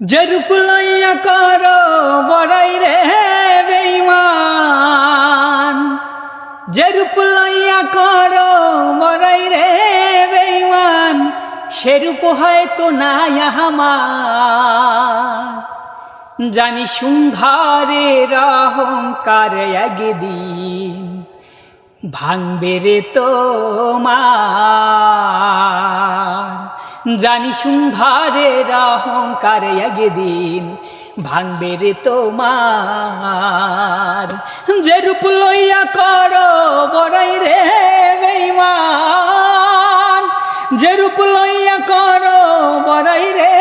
যেরূপ লইয়া কর, বড়াই রে বেইমান যেরূপ লইয়া কর, বড়াই রে বেইমান সেরূপ হয়তো নাই আমার। জানি সুন্দরের অহংকার একদিন ভাঙবে রে তোমার। জানি সুন্দরের অহংকার একদিন ভাঙবে রে তোমার। যে রূপ লইয়া কর বড়াই রে বেইমান যে রূপ লইয়া কর বড়াই রে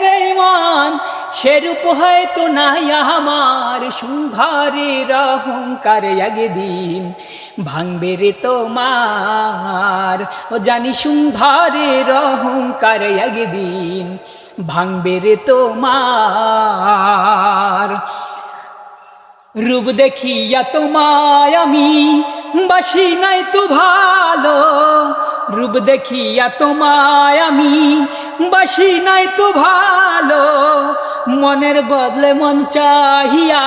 বেইমান সেরূপ হয়তো নাই আমার সুন্দরের অহংকার একদিন ভাঙবে রে তোমার। ও জানি সুন্দরের অহংকার একদিন ভাঙবে রে তোমার। রূপ দেখিয়া তোমায় আমি বাসি নাই তো ভালো। রূপ দেখিয়া তোমায় আমি বাসি নাই তো ভালো। মনের বদলে মন চাহিয়া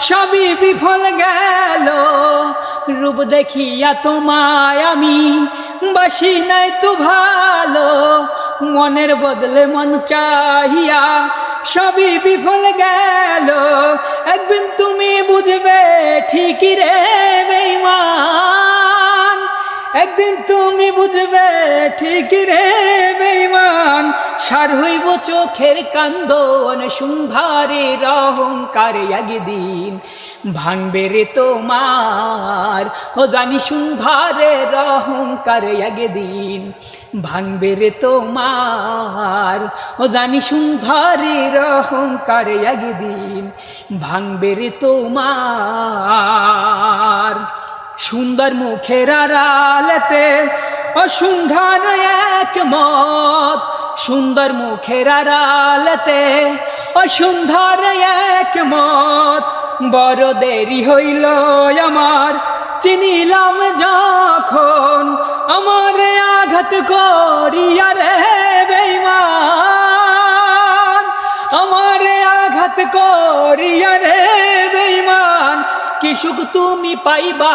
সবই বিফল গেল। রূপ দেখিয়া তোমায় আমি বাসি নাই তো ভালো। মনের বদলে মন চাহিয়া সবই বিফল গেল। একদিন তুমি বুঝবে ঠিকই রে বেইমান একদিন তুমি বুঝবে ঠিকই রে বেইমান সার হইব চোখের কান্দন, সুন্ধারের অহংকার একদিন। ভাঙবে রে তোমার। ও জানি সুন্ধারের অহংকার একদিন ভাঙবে রে তোমার। ও জানি সুন্ধারের অহংকার একদিন ভাঙবে রে তোমার। সুন্দর মুখের আড়ালেতে অসুন্দর এক মত সুন্দর মুখের আড়ালেতে অসুন্দর এক মত বড় দেরি হইল আমার। চিনিলাম যখন আমার আঘাত করিয়া রে বেইমান আমার আঘাত করিয়া রে বেইমান কি সুখ তুমি পাইবা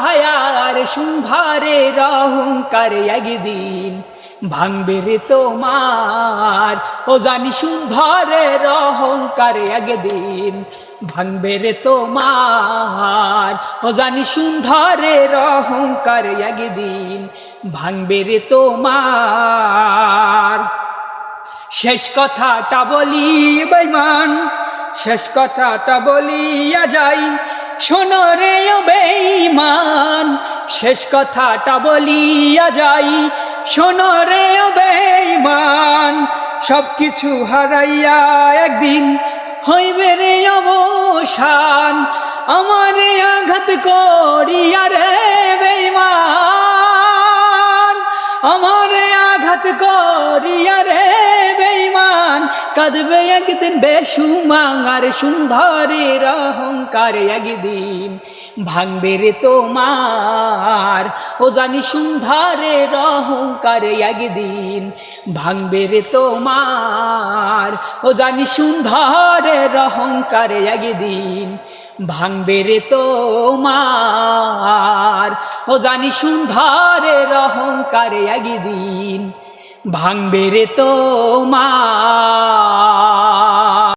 আর সুন্ধারের অহংকার একদিন। ভাঙবে রে তোমার। ও জানি সুন্দরের আগে দিন ভাঙবে রে তোমার। ও জানি সুন্দরের আগে দিন ভাঙবে রে তোমার। শেষ কথাটা বলি বেইমান শেষ কথাটা বলিয়া যাই শোনো রে বেইমান শেষ কথাটা বলিয়া যাই শোনো রে ও বেইমান সব কিছু হারাইয়া একদিন হইবে রে অবসান। আমারে আঘাত করিয়া রে বেইমান কাঁদবে একদিন বেসুমার সুন্দরের অহংকার একদিন ভাঙবে রে তোমার। ও জানি সুন্দরের অহংকার একদিন ভাঙবে রে তোমার। ও জানি সুন্দরের অহংকার একদিন ভাঙবে রে তোমার। ও জানি সুন্দরের অহংকার একদিন ভাঙবে রে তো মা